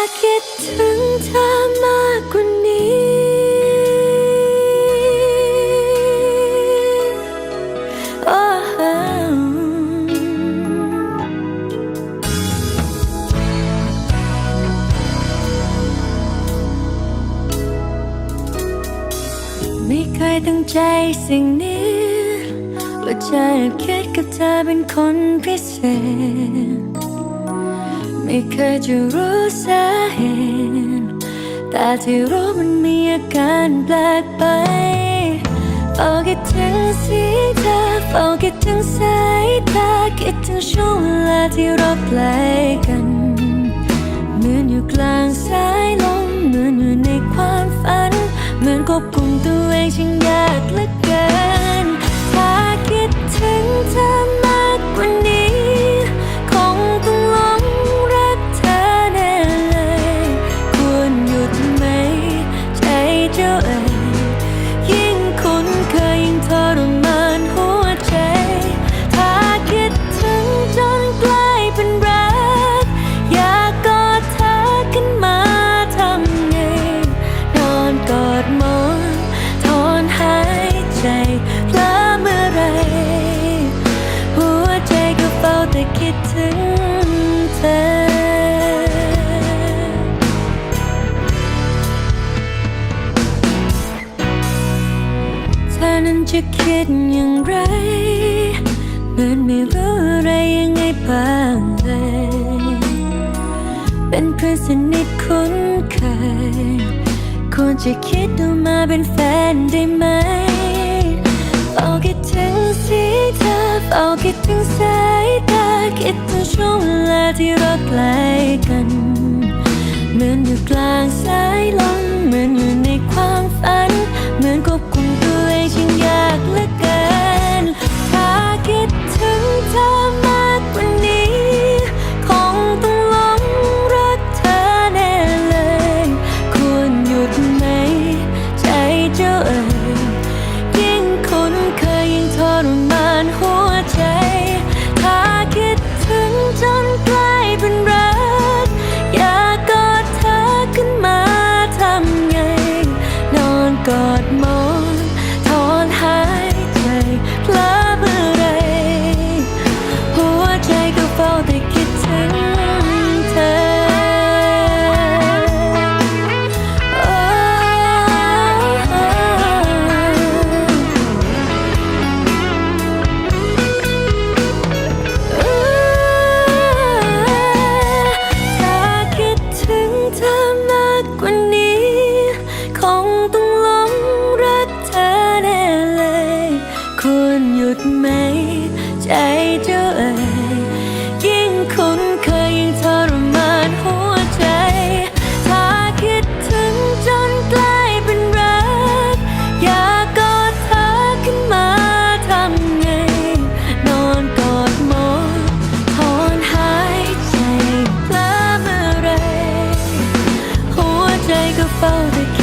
ากคิดถึงเธอมากกว่านี้ ไม่เคยตั้งใจสิ่งนี้ว่าจะแอบคิดกับเธอเป็นคนพิเศษ ไม่เคยจะรู้สาเหตุแต่ที่รู้มันมีอาการแปลกไปเฝ้าคิดถึงสีเธอเฝ้าคิดถึงสายตาคิดถึงช่วงเวลาที่เราใกล้กันเหมือนอยู่กลางสายลมเหมือนอยู่ในความฝัน เหมือนควบคุมตัวเองช่างยากเหลือ ใจเพลอเมื่อไร หัวใจก็เฝ้าแต่คิดถึงเธอเธอนั้นจะคิดอย่างไรเหมือนไม่รู้อะไรยังไงบ้างเลย เป็นเพื่อนสนิทคุ้นเคยควรจะคิดดูมาเป็นแฟนได้ไหม เฝ้าคิดถึงสีเธอเฝ้าคิดถึงสายตาคิดถึงช่วงเวลาที่เราใกล้กัน like a folded